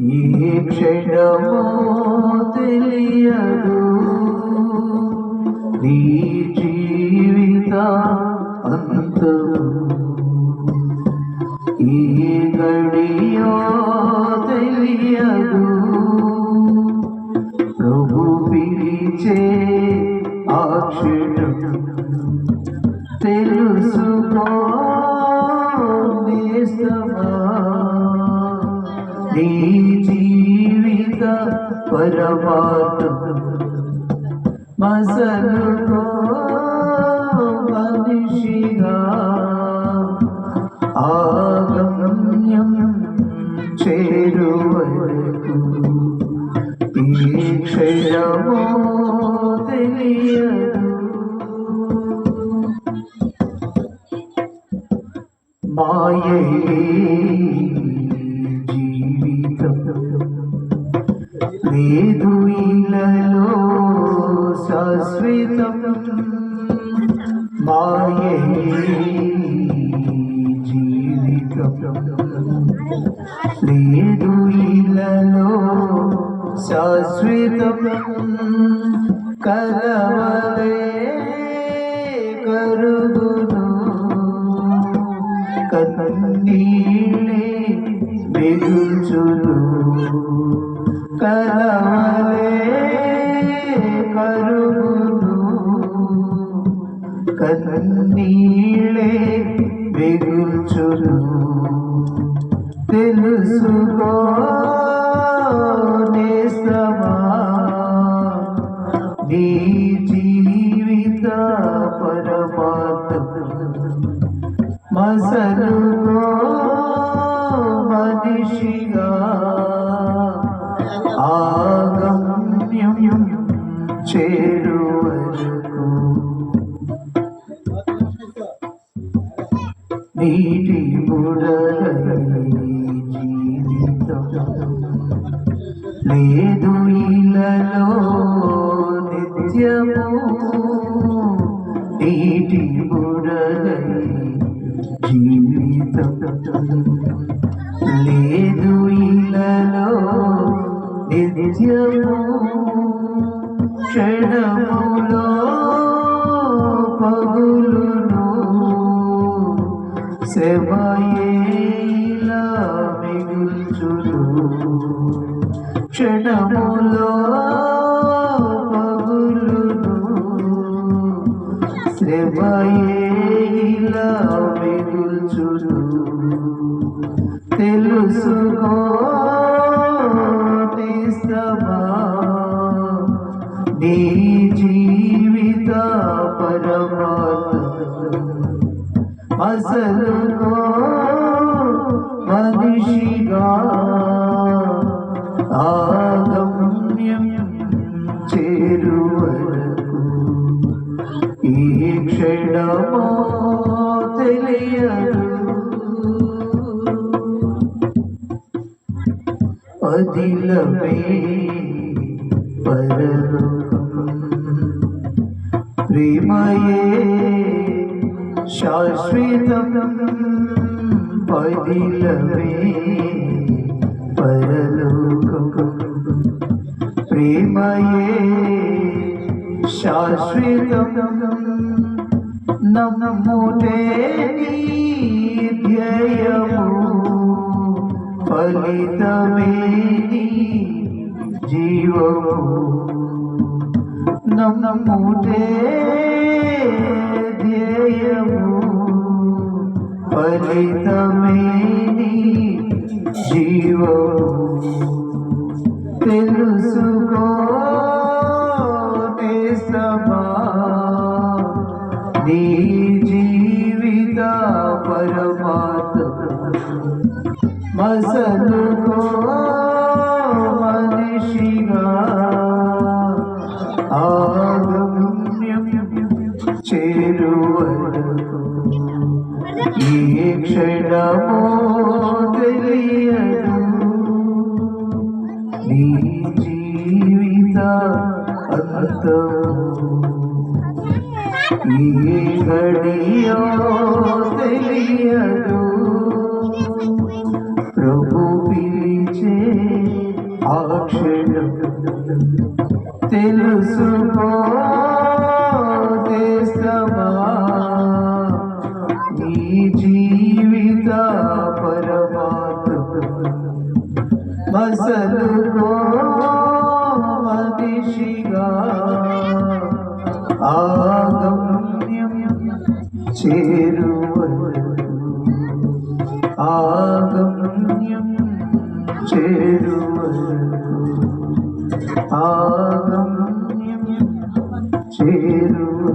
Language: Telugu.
ఈ క్షణమో తెలియదు. నీ జీవిత అంతము. ఈ గడియో తెలియదు. ప్రభు పిలిచే ఆ క్షణం తెలుసుకో. నీ జీవిత పరమాత్మ. మసలుకో మనిషిగా ఆగమ్యం చేరువరకు ఈ క్షయమో తెలియదు. మాయే లేదు ఇలలో శాశ్వతం. మాయే జీవితం. లేదు ఇలలో శాశ్వతం. కలవలే కరుగును കണ്ണീ నీటి లేదు ఇలలో నిత్యము నీటి బుడగై జీవితం. లేదు ఇలలో నిత్యము క్షణములో శమయేలా మిగుల్చును క్షణములో పగులును. శ్రమయేలా మిగుల్చును తెలుసుకో తీసమా నీ జీ అసలుకో మనిషిగా ఆగమ్యం చేరు ఈ క్షణమో తెలియదు। అదిలమే పరలోకం। ప్రేమయే శాశ్వతం పదిలమే పరలోకం ప్రేమయే శాశ్వతం నమ్ముటే నీ ధ్యేయము ఫలితమే నీ జీవము ఫలితమేని ధ్యేయము జీవము తెలుసుకో నేస్తమా నీ జీవిత పరమాత్మ. మసలుకో మనిషిగా ఆగమ్యం చేరువరు వరకు క్షణమో తెలియదు నీ జీవిత అంతము ఈ గడియో తెలియదు. ప్రభు పిలిచే ఆ క్షణం. తెలుసుకో. మనిషిగా ఆగమ్యం చేరువరకు ఆగమ్యం చేరువరకు ఆగమ్యం చేరువరకు